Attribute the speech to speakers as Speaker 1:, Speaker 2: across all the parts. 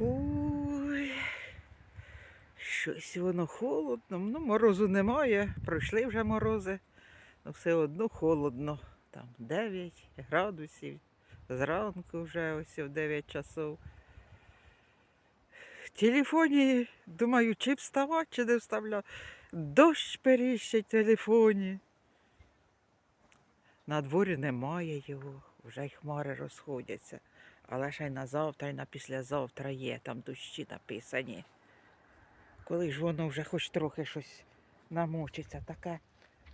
Speaker 1: Ой, щось воно холодно. Ну, морозу немає, пройшли вже морози, але все одно холодно. Там 9 градусів. Зранку вже ось в 9 часов. В телефоні, думаю, чи вставати, чи не вставляти. Дощ періщить в телефоні. На дворі немає його, вже й хмари розходяться. Але ще й на завтра, і на післязавтра є, там дощі написані. Коли ж воно вже хоч трохи щось намочиться, таке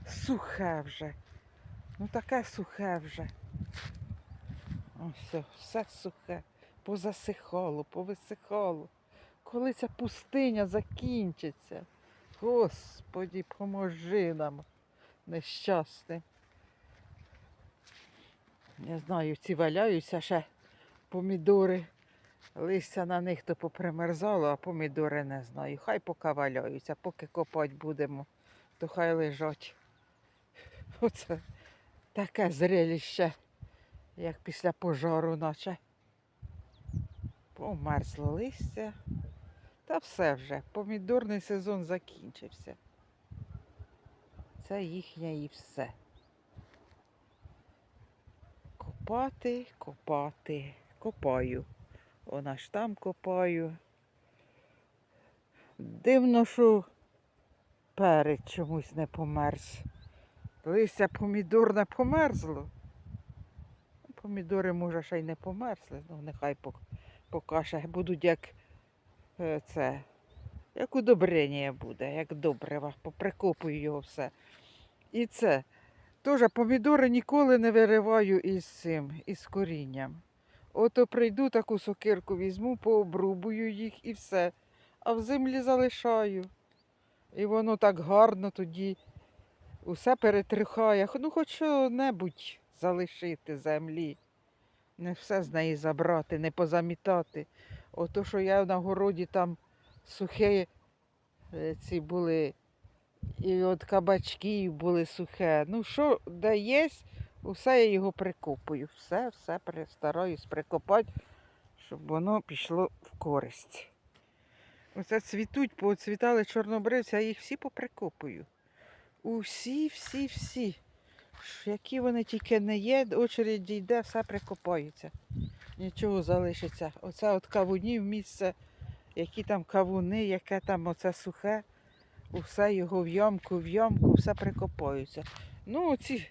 Speaker 1: сухе вже. Ну таке сухе вже. Ось все, сухе, позасихало, повисихало. Коли ця пустиня закінчиться? Господі, поможи нам, нещасним. Не знаю, ці валяються ще помідори. Листя на них то попримерзало, а помідори не знаю. Хай поки валяються, поки копати будемо, то хай лежать. Оце таке зрелище, як після пожару, наче. Померзло листя. Та все вже, помідорний сезон закінчився. Це їхнє і все. Копати, копати, копаю. Вона ж там копаю. Дивно, що перець чомусь не померз. Листя помідор не померзло. Помідори, може, ще й не померзли. Ну, нехай пок- поки ще будуть як е, це, як удобрення буде, як добрива. Поприкопую його все. І це. Теж помідори ніколи не вириваю із цим, із корінням. Ото прийду таку сокирку візьму, пообрубую їх і все. А в землі залишаю. І воно так гарно тоді усе перетрихає. Ну, хоч що-небудь залишити землі. Не все з неї забрати, не позамітати. Ото, що я на городі там сухі е, ці були, і от кабачків були сухе. Ну, що є, усе я його прикопую. Все, все стараюсь прикопати, щоб воно пішло в користь. Оце цвітуть, поцвітали чорнобривці, а їх всі поприкопую. Усі, всі, всі. Які вони тільки не є, очередь дійде, все прикопається. Нічого залишиться. Оце от кавунів місце, які там кавуни, яке там оце сухе, усе його в ямку, все прикопаються. Ну, оці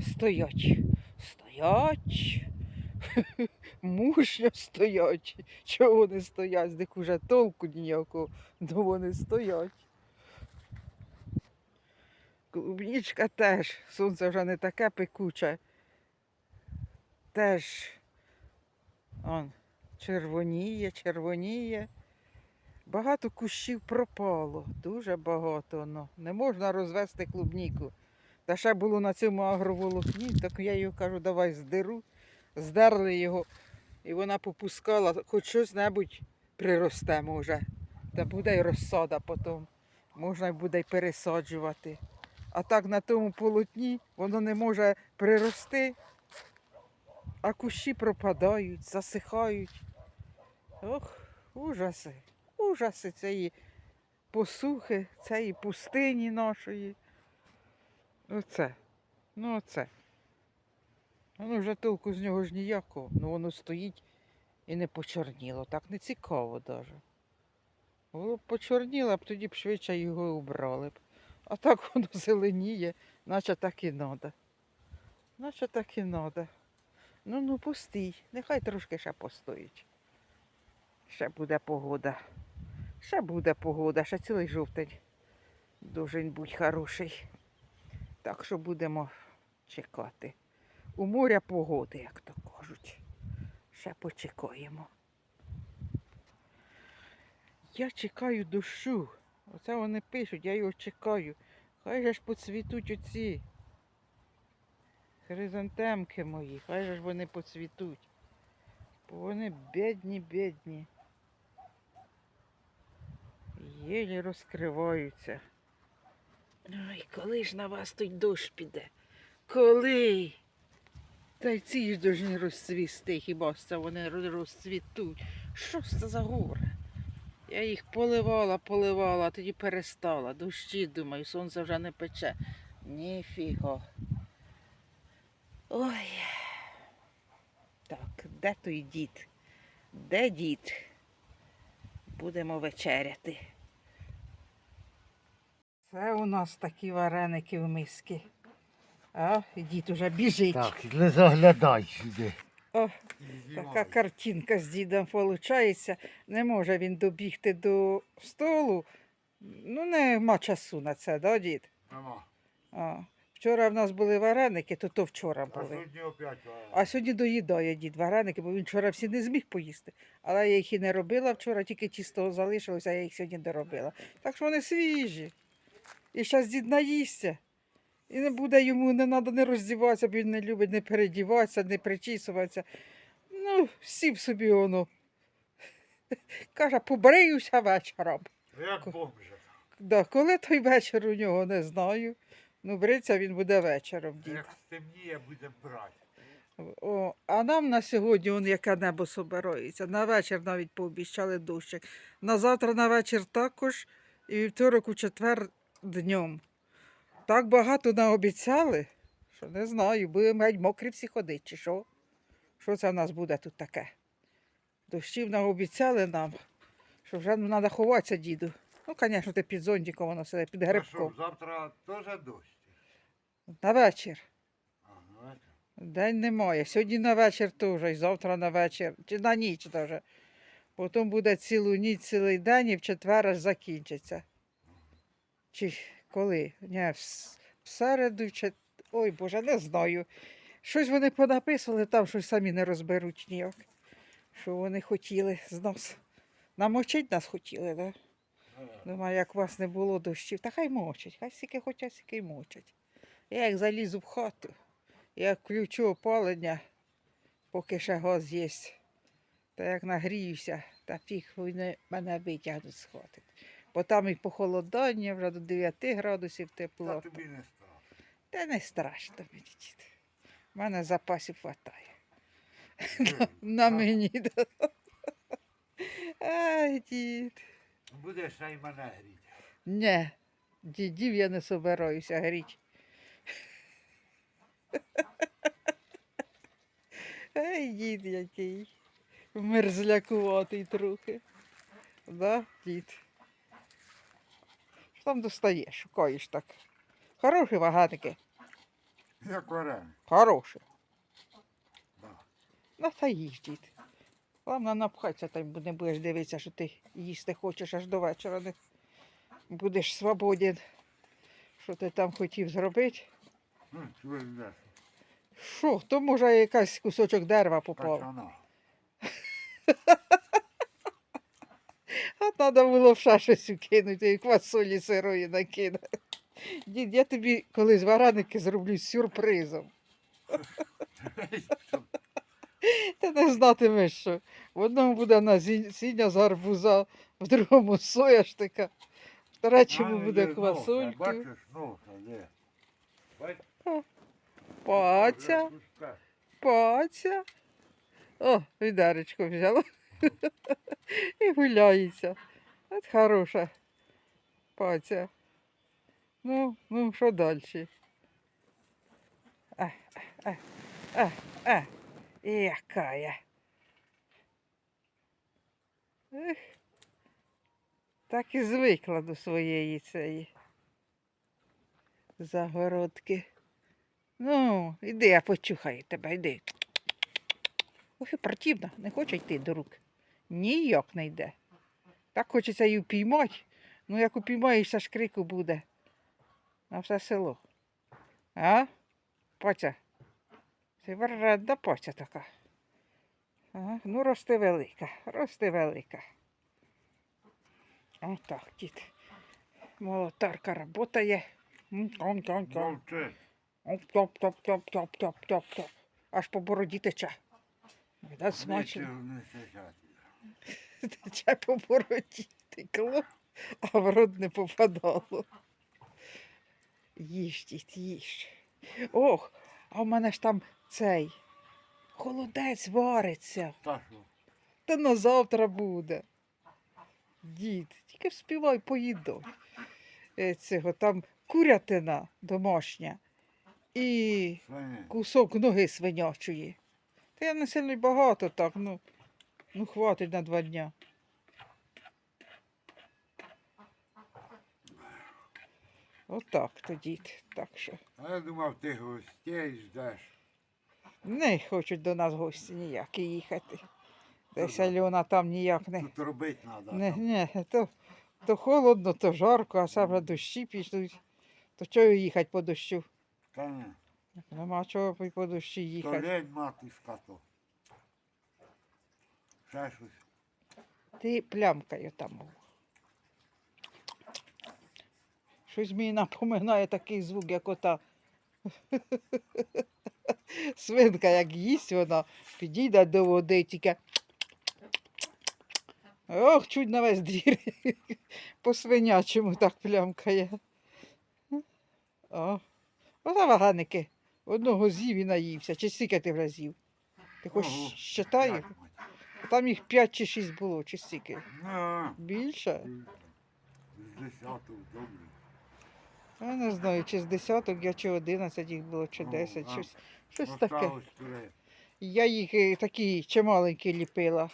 Speaker 1: стоять. Стоять. Мужньо стоять. Чого вони стоять? З них уже толку ніякого, ну вони стоять. Клубнічка теж, сонце вже не таке пекуче. Теж он, червоніє, червоніє. Багато кущів пропало, дуже багато. Ну. Не можна розвести клубніку. Та ще було на цьому агроволокні, так я її кажу, давай здеру. Здерли його, і вона попускала, хоч щось небудь приросте може. Та буде й розсада потім. Можна буде й пересаджувати. А так на тому полотні воно не може прирости, а кущі пропадають, засихають. Ох, ужаси, ужаси цієї посухи, цієї пустині нашої. Оце. Ну оце. Воно вже толку з нього ж ніякого. Ну воно стоїть і не почорніло. Так не цікаво навіть. Було б почорніло, б тоді б швидше його убрали б. А так воно зеленіє, наче так і надо. Наче так і надо. Ну ну пустий. Нехай трошки ще постоїть. Ще буде погода. Ще буде погода, ще цілий жовтень. Дуже будь хороший. Так що будемо чекати. У моря погоди, як то кажуть. Ще почекаємо. Я чекаю дощу. Оце вони пишуть, я його чекаю. Хай же ж поцвітуть оці хризантемки мої, хай же ж вони поцвітуть. Бо вони бідні, бідні. Єлі розкриваються. Ой, коли ж на вас той дощ піде? Коли? Та й ці ж должні розцвісти, хіба це вони роз- розцвітуть. Що це за горе? Я їх поливала, поливала, а тоді перестала. Дощі, думаю, сонце вже не пече. Ніфіго. Ой. Так, де той дід? Де дід? Будемо вечеряти. Це у нас такі вареники в миски. А, дід уже біжить.
Speaker 2: Так, не заглядай сюди.
Speaker 1: О, така картинка з дідом виходить. Не може він добігти до столу. Ну, нема часу на це, да, дід?
Speaker 2: Нема.
Speaker 1: А. Вчора в нас були вареники, то то вчора
Speaker 2: А сьогодні опять.
Speaker 1: А сьогодні доїдає дід вареники, бо він вчора всі не зміг поїсти. Але я їх і не робила вчора, тільки тісто залишилося, а я їх сьогодні доробила. Так що вони свіжі. І зараз дід наїсться. І не буде йому, не треба не роздіватися, бо він не любить не передіватися, не причісуватися. Ну, сів собі воно. Каже, побриюся вечором.
Speaker 2: Як бомжа.
Speaker 1: Да, коли той вечір у нього не знаю. Ну, бриться він буде вечором, дід.
Speaker 2: Як стемніє, буде брати.
Speaker 1: О, а нам на сьогодні он яке небо собирається. На вечір навіть пообіцяли дощик. На завтра на вечір також і вівторок у четвер днем. Так багато наобіцяли, що не знаю, будемо геть мокрі всі ходити, чи що? Що це в нас буде тут таке? Дощів наобіцяли нам, що вже треба ховатися, діду. Ну, звісно, ти під зонтиком воно все під
Speaker 2: А
Speaker 1: грибком.
Speaker 2: що, завтра теж дощ?
Speaker 1: На вечір.
Speaker 2: А, ну, это.
Speaker 1: День немає. Сьогодні на вечір теж, і завтра на вечір, чи на ніч теж. Потім буде цілу ніч, цілий день і в четвер аж закінчиться. Чи коли? Ні, в, середу, чи... ой Боже, не знаю. Щось вони понаписували, там щось самі не розберуть ніяк. Що вони хотіли з нас. Намочить нас хотіли, да? Думаю, як у вас не було дощів, та хай мочать, хай скільки хочуть, стільки й мочать. Я як залізу в хату, як включу опалення, поки ще газ є, та як нагріюся, та фіг вони мене витягнуть з хати. Бо там і похолодання, вже до 9 градусів
Speaker 2: Та тобі не стало.
Speaker 1: Та не страшно мені, дід. У мене запасів хватає. На мені. Ай, дід.
Speaker 2: Будеш й мене гріти.
Speaker 1: Не, дідів я не собираюся гріть. Ай, дід який. Мерзлякуватий трохи. Да, дід? Що там достаєш, шукаєш так? Хороші ваганики,
Speaker 2: Як вареник.
Speaker 1: хороші.
Speaker 2: Да.
Speaker 1: Ну, та їж, дід. Головне напхатися, та не будеш дивитися, що ти їсти хочеш аж до вечора. Не будеш свободен. Що ти там хотів зробити?
Speaker 2: Ну?
Speaker 1: Що, то може якась кусочок дерева попав. Треба було в щось кинути, і квасолі сирої накидати. Дід, я тобі колись вареники зроблю з сюрпризом. Ти не знатимеш, що. В одному буде насіння з гарбуза, в другому сояштика, в третьому буде квасольки.
Speaker 2: Носа, де?
Speaker 1: Паця, паця. О, відеречко взяла. І гуляється. От хороша паця. Ну, ну, що далі? А, а, а, а, яка я. Так і звикла до своєї цієї загородки. Ну, іди, я почухаю тебе, йди. Ох, і противно, не хоче йти до рук. Ніяк не йде. Так хочеться її впіймати. Ну, як упіймаєшся, ж крику буде. На все село. А? Паця. Це вредна паця така. Ага. Ну, рости велика, рости велика. Отак, дід. Молотарка работає. М, тон-тон-тон.
Speaker 2: Мовчи.
Speaker 1: Топ-топ-топ-топ-топ-топ. Аж по бороді тече. Видать, смачно. Тече по бороді текло, а в рот не попадало. Їж, дід, їж. Ох, а в мене ж там цей холодець вариться.
Speaker 2: Та що?
Speaker 1: Та на завтра буде. Дід, тільки вспівай поїдати. Е, Цього там курятина домашня і кусок ноги свинячої. Та я не сильно багато так, ну, ну хватить на два дня. Отак то дід. Так що.
Speaker 2: А я думав, ти гостей ждеш.
Speaker 1: Не хочуть до нас гості ніякі їхати. Десь Альона там ніяк не.
Speaker 2: Тут робити треба.
Speaker 1: Не, не, то, то холодно, то жарко, а саме дощі пішли. То чого їхати по дощу?
Speaker 2: Та ні.
Speaker 1: Нема чого по- дощі
Speaker 2: То
Speaker 1: їхати.
Speaker 2: лень матушка то. Ще щось.
Speaker 1: Ти плямкою там був. Щось мені напоминає такий звук, як ота. Свинка, як їсть вона, підійде до води, тільки. Ох, чуть на весь двір. По свинячому так плямкає. О, ота ваганики. Одного з'їв і наївся. Чи скільки ти вже з'їв? Ти хоч
Speaker 2: мать.
Speaker 1: Там їх 5 чи 6 було, чи стільки.
Speaker 2: Ну,
Speaker 1: Більше?
Speaker 2: З десяток добре.
Speaker 1: Я не знаю, чи з десяток я, чи 11 їх було, чи
Speaker 2: Ну,
Speaker 1: 10,
Speaker 2: а
Speaker 1: щось, щось таке.
Speaker 2: Осталось три.
Speaker 1: Я їх е, такі чималенькі ліпила.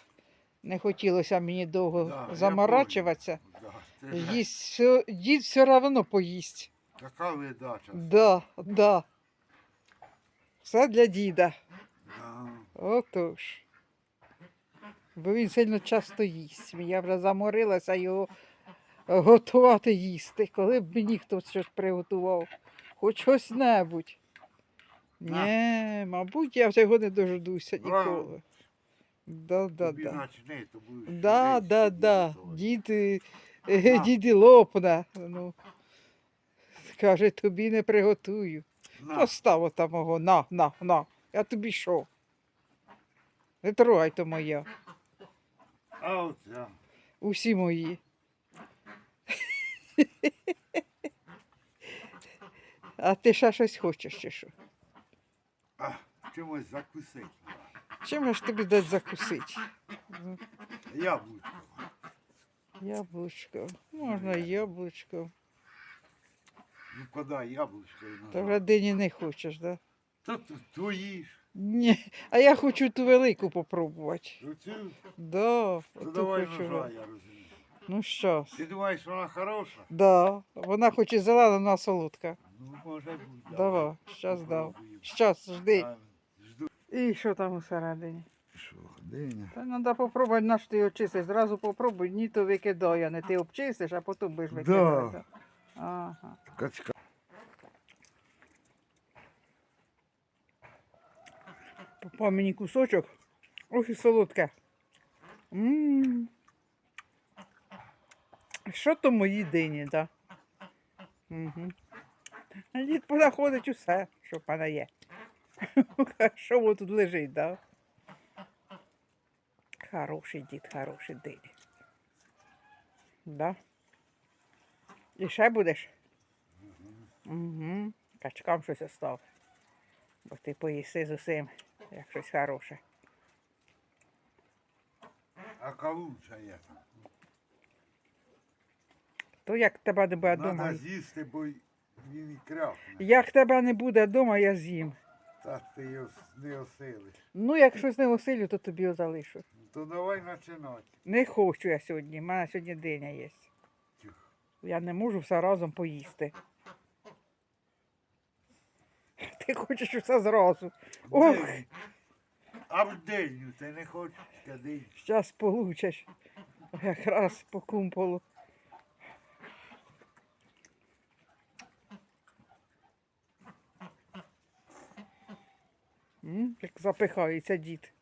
Speaker 1: Не хотілося мені довго
Speaker 2: Да, я
Speaker 1: заморачуватися.
Speaker 2: Да, це ж
Speaker 1: Їсть, все- дід все одно поїсть.
Speaker 2: Така видача.
Speaker 1: Да, да. Все для діда.
Speaker 2: Да.
Speaker 1: Отож. Бо він сильно часто їсть. Я вже заморилася його готувати їсти. Коли б мені хтось щось приготував, хоч щось небудь. Ні, мабуть, я вже його не дождуся ніколи. Да, да, да. Да, да, да. Діти,
Speaker 2: На.
Speaker 1: діді лопне. Ну. Каже, тобі не приготую. Постав там мого, на, на, на. Я тобі що? Не трогай то моє.
Speaker 2: А оце.
Speaker 1: Усі мої. А ти ще щось хочеш чи що?
Speaker 2: А, чимось закусити.
Speaker 1: Чим ж тобі дати закусити?
Speaker 2: Яблучко.
Speaker 1: Яблучко. Можна яблучко.
Speaker 2: Ну подай яблучко і
Speaker 1: Та
Speaker 2: назад.
Speaker 1: вже дині не хочеш, да?
Speaker 2: Та т- твої ж.
Speaker 1: Ні. А я хочу ту велику попробувати.
Speaker 2: Оцю,
Speaker 1: Да, оту
Speaker 2: давай
Speaker 1: хочу.
Speaker 2: ножа, я розумію.
Speaker 1: Ну що?
Speaker 2: Ти думаєш, вона хороша?
Speaker 1: Да. Вона хоч і зелена, але солодка.
Speaker 2: Ну, може бути.
Speaker 1: Давай, щас дав.
Speaker 2: Попробуємо.
Speaker 1: Щас, жди.
Speaker 2: А, Жду.
Speaker 1: І що там усередині?
Speaker 2: Що, диня?
Speaker 1: Та треба попробувати, на що ти його чистиш. Зразу попробуй, ні то викидай, а не ти обчистиш, а потім будеш
Speaker 2: Да.
Speaker 1: викидати. Ага.
Speaker 2: Качка.
Speaker 1: Попав мені кусочок. Ох і солодке. Що то мої дині, так? Угу. Дід понаходить усе, що в мене є. Що воно тут лежить, так? Хороший дід, хороший дині. Да? І ще будеш? Угу. Качкам щось остав. Бо ти поїси з усім, як щось хороше.
Speaker 2: А кавунча є.
Speaker 1: То як тебе не буде вдома.
Speaker 2: з'їсти, бо він і кряхне.
Speaker 1: Як тебе не буде вдома, я з'їм.
Speaker 2: Та ти його не осилиш.
Speaker 1: Ну, як щось не осилю, то тобі його залишу.
Speaker 2: То давай починати.
Speaker 1: Не хочу я сьогодні. У мене сьогодні диня є. Я не можу все разом поїсти. Ти хочеш все зразу. Ох,
Speaker 2: Диню. А в диню ти не хочеш? Кади.
Speaker 1: зараз получиш. Якраз по кумполу. М, Як запихається дід.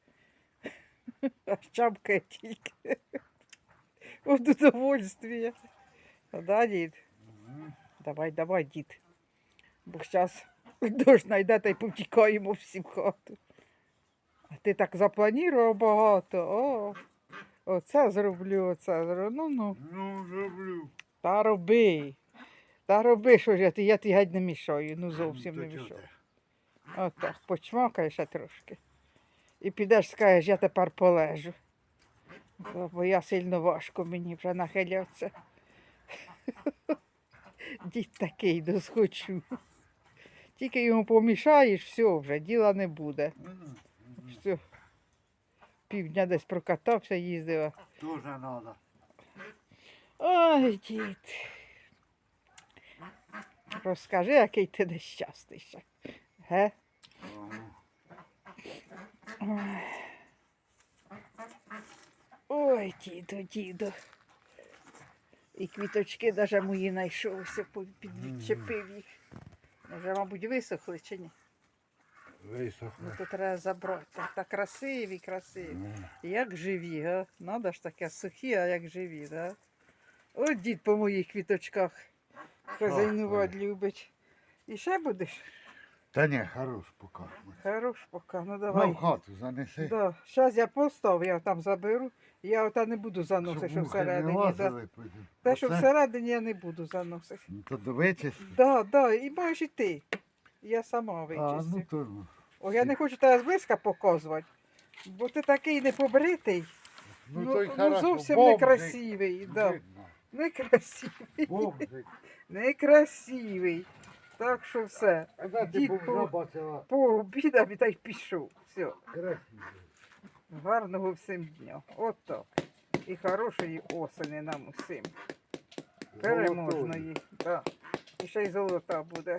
Speaker 1: А чапкає тільки. От удовольствие. Да, дід? Давай, давай, дід. Бо зараз дощ найде та й повтікаємо всі в хату. А ти так запланував багато. О, оце зроблю, оце зроблю. Ну, ну.
Speaker 2: Ну, зроблю.
Speaker 1: Та роби. Та роби, що ж я ти, я ти геть не мішаю, ну зовсім не мішаю. Отак, почмакаєш трошки. І підеш скажеш, я тепер полежу. Бо я сильно важко мені вже нахилятися. Дід такий досхочу. Тільки йому помішаєш, все, вже діла не буде. Все. Півдня десь прокатався, їздив.
Speaker 2: Тоже треба.
Speaker 1: Ой, дід. Розкажи, який ти нещасний ще. Ге? Ой. Діду, діду. І квіточки даже мої знайшовся, підвідчепив їх. Вже, мабуть, висохли чи ні? Висохли.
Speaker 2: Ну
Speaker 1: то треба забрати. Так, так красиві, красиві. Як живі, га? Надо ж таке сухі, а як живі, да? От дід по моїх квіточках хазяйнувати любить. І ще будеш?
Speaker 2: Та ні, хорош поки.
Speaker 1: Хорош поки, ну давай.
Speaker 2: в хату занеси.
Speaker 1: Да. Зараз я постав, я там заберу. Я ота не буду заносити, що всередині. Да. Те, що всередині я не буду заносити.
Speaker 2: Ну, То довичисти.
Speaker 1: Да, да, і маєш і ти. Я сама
Speaker 2: А,
Speaker 1: вичистю.
Speaker 2: ну то ну.
Speaker 1: О, я не хочу тебе зблизька показувати, бо ти такий непобритий.
Speaker 2: Ну,
Speaker 1: Ну,
Speaker 2: то й
Speaker 1: ну,
Speaker 2: хорошо.
Speaker 1: зовсім
Speaker 2: Бомжик.
Speaker 1: некрасивий. Да.
Speaker 2: Видно.
Speaker 1: Некрасивий.
Speaker 2: Бомжик.
Speaker 1: Некрасивий. Так що все.
Speaker 2: А де ти
Speaker 1: Дід
Speaker 2: бомжа
Speaker 1: по-
Speaker 2: бачила?
Speaker 1: Пообідав і та й пішов. Все.
Speaker 2: Красивий.
Speaker 1: Гарного всім дня. От так. І хорошої осені нам усім. Переможної. Да. І ще й золота буде.